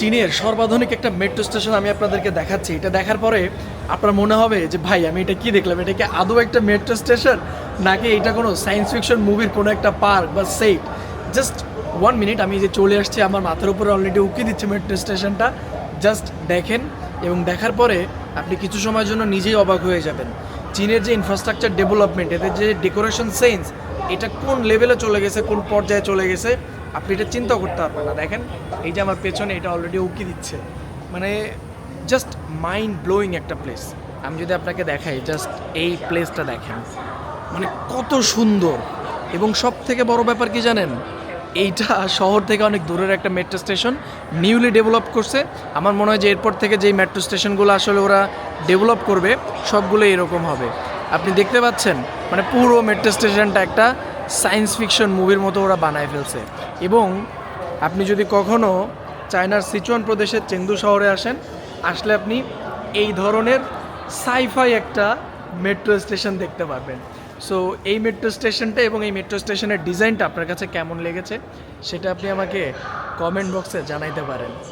চীনের সর্বাধুনিক একটা metro station আমি আপনাদেরকে দেখাচ্ছি। এটা দেখার পরে আপনার মনে হবে যে, ভাই, আমি এটা কি দেখলাম? এটা কি আদৌ একটা মেট্রো স্টেশন নাকি এটা কোনো সায়েন্স ফিকশন মুভির কোনো একটা পার্ক বা সেট জাস্ট ওয়ান মিনিট আমি যে চলে আসছি, আমার মাথার উপরে অলরেডি উকি দিচ্ছে মেট্রো স্টেশনটা জাস্ট দেখেন এবং দেখার পরে আপনি কিছু সময়ের জন্য নিজেই অবাক হয়ে যাবেন। চীনের যে ইনফ্রাস্ট্রাকচার ডেভেলপমেন্ট এদের যে ডেকোরেশন সেন্স এটা কোন লেভেলে চলে গেছে, কোন পর্যায়ে চলে গেছে, আপনি এটা চিন্তা করতে পারবেন না। দেখেন, এই যে আমার পেছনে এটা অলরেডি উকি দিচ্ছে। মানে জাস্ট মাইন্ড ব্লোয়িং একটা প্লেস আমি যদি আপনাকে দেখাই জাস্ট এই প্লেসটা দেখেন। মানে কত সুন্দর। এবং সব থেকে বড় ব্যাপার কি জানেন? এইটা শহর থেকে অনেক দূরের একটা মেট্রো স্টেশন নিউলি ডেভেলপ করছে। আমার মনে হয় যে এরপর থেকে যেই মেট্রো স্টেশনগুলো আসলে ওরা ডেভেলপ করবে সবগুলো এরকম হবে। আপনি দেখতে পাচ্ছেন মানে পুরো মেট্রো স্টেশনটা একটা সায়েন্স ফিকশন মুভির মতো ওরা বানায় ফেলছে। এবং আপনি যদি কখনো চায়নার সিচুয়ান প্রদেশের চেংদু শহরে আসেন, আসলে আপনি এই ধরনের সাইফাই একটা মেট্রো স্টেশন দেখতে পারবেন। সো এই মেট্রো স্টেশনটা এবং এই মেট্রো স্টেশনের ডিজাইনটা আপনার কাছে কেমন লেগেছে, সেটা আপনি আমাকে কমেন্ট বক্সে জানাইতে পারেন।